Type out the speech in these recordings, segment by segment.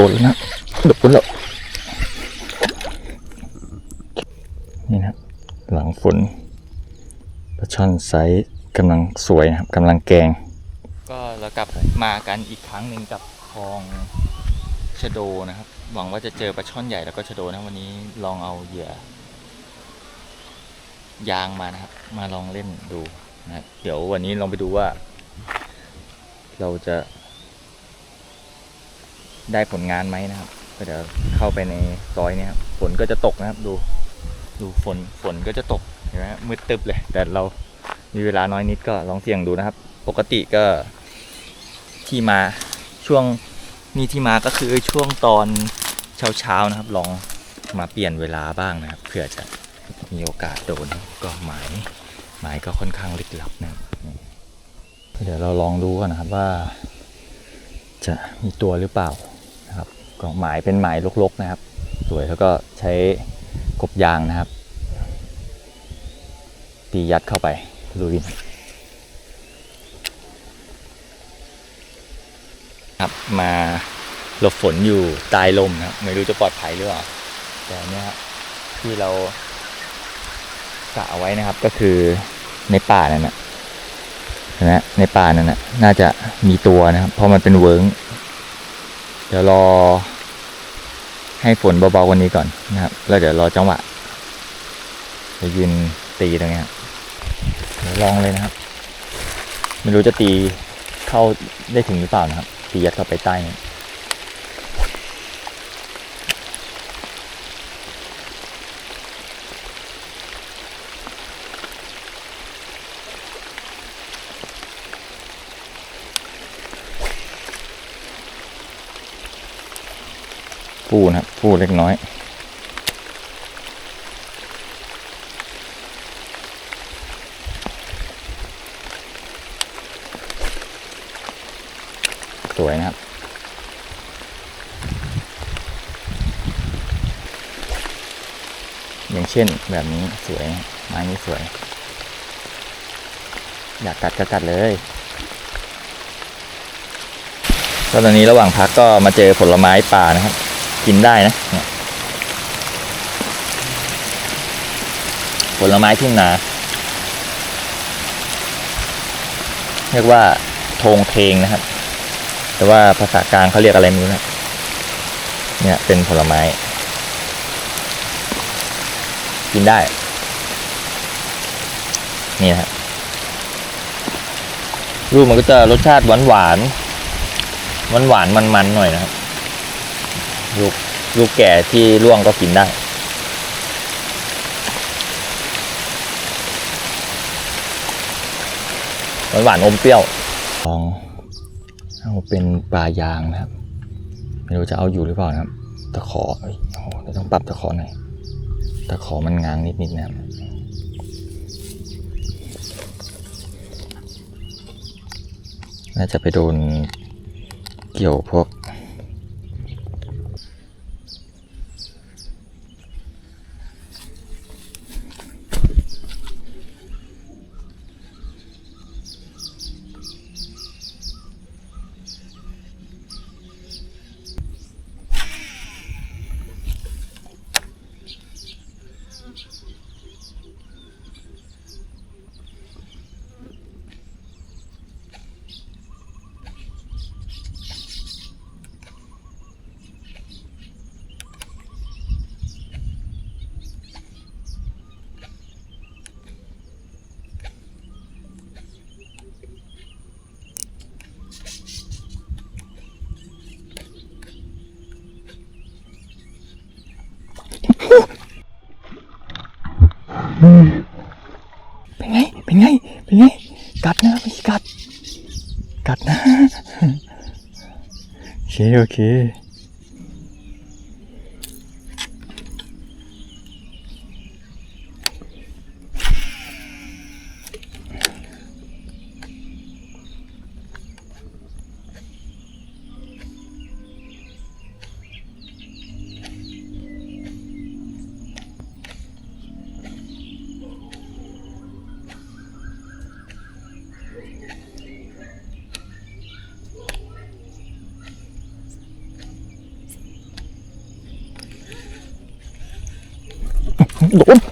โดดแล้วนะโดดแล้วนี่นะหลังฝนปลาช่อนไซส์กำลังสวยนะครับกำลังแกง ก็เรากลับมากันอีกครั้งหนึ่งกับคลองชะโดนะครับ หวังว่าจะเจอปลาช่อนใหญ่แล้วก็ชะโดนะวันนี้ลองเอาเหยื่อยางมานะครับ มาลองเล่นดูนะครับเดี๋ยววันนี้ลองไปดูว่า เราจะ ได้ผลงานไหมนะครับ ก็เดี๋ยวเข้าไปในซอยนี้ครับฝนก็จะตกนะครับ ดู ดูฝนฝนก็จะตกเห็นไหมมืดตึบเลย แต่เรามีเวลาน้อยนิดก็ลองเสี่ยงดูนะครับ ปกติก็ที่มาช่วงนี่ที่มาก็คือช่วงตอนเช้าๆนะครับ ลองมาเปลี่ยนเวลาบ้างนะครับเผื่อจะมีโอกาสโดนก็หมายหมายก็ค่อนข้างลึกลับนะครับเดี๋ยวเราลองดูกันนะครับว่า จะมีตัวหรือเปล่า นะครับก็หมายเป็นหมายลกๆนะครับ สวยแล้วก็ใช้กบยางนะครับ ตียัดเข้าไปลุยครับมาหลบฝนอยู่ใตายลมนะครับ ไม่รู้จะปลอดภัยหรือเปล่าแต่เนี้ยครับที่เรากะเอาไว้นะครับก็คือในป่านั่นนะนะในป่านั่นนะน่าจะมีตัวนะครับ เพราะมันเป็นเวิร์ง เดี๋ยวรอ ให้ฝนเบาๆวันนี้ก่อนนะครับ แล้วเดี๋ยวรอจังหวะจะยืนตีตรงนี้ครับเดี๋ยวลองเลยนะครับ ไม่รู้จะตีเข้าได้ถึงหรือเปล่านะครับ ตียัดเข้าไปใต้นี้ ปูนะครับปูเล็กน้อย สวยนะครับอย่างเช่นแบบนี้สวยไม้นี้สวย อยากกัดก็กัดเลยก็ตอนนี้ระหว่างพักก็มาเจอผลไม้ป่านะครับ กินได้นะผลไม้ทุ่งนาเรียกว่าทงเทงนะครับ แต่ว่าภาษากลางเขาเรียกอะไรไม่รู้นะเนี่ยเป็นผลไม้ กินได้ นี่นะรูปมันก็จะรสชาติหวานหวานหวานหวานมันมันๆหน่อยนะครับ ลูกลูกแก่ที่ร่วงก็กินได้ หวานหวานอมเปรี้ยวลองเอาเป็นปลายางนะครับ ไม่รู้จะเอาอยู่หรือเปล่านะครับ ตะขอเอ้ยโอ้โหเดี๋ยต้องปรับตะขอหน่อย ตะขอมันง้างนิดๆนะครับน่าจะไปโดนเกี่ยวพวก เป็นไง เป็นไง เป็นไง กัดนะไม่ใช่กัด กัดน Oh.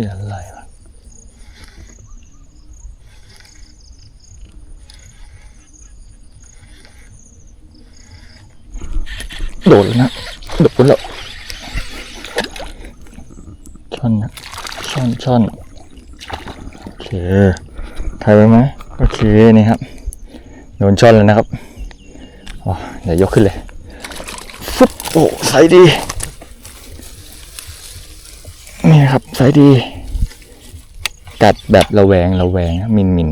นี่อะไรวะโดนแล้วนะโดนแล้วช่อนนะช่อนช่อนโอเคถ่ายไว้ไหมโอเคนี่ครับโดนช่อนแล้วนะครับอ๋อเดี๋ยวยกขึ้นเลยฟึบโอ้ใส่ดี ครับไซส์ดี กัดแบบระแวงระแวงนะมินมิน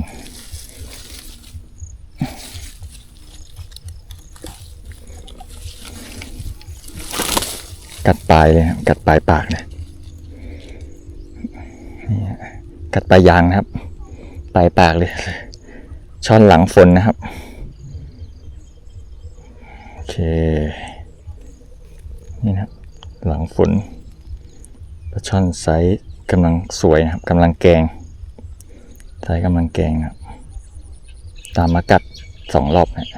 กัดปลายเลยครับกัดปลายปากเลยกัดปลายยางนะครับ ปลายปากเลย ช่อนหลังฝนนะครับ โอเค นี่นะครับ หลังฝนาช่อนไซส์กำลังสวยนะครับกำลังแกงไซส์กำลังแกงนะครับ ตามมากัดสองรอบนะ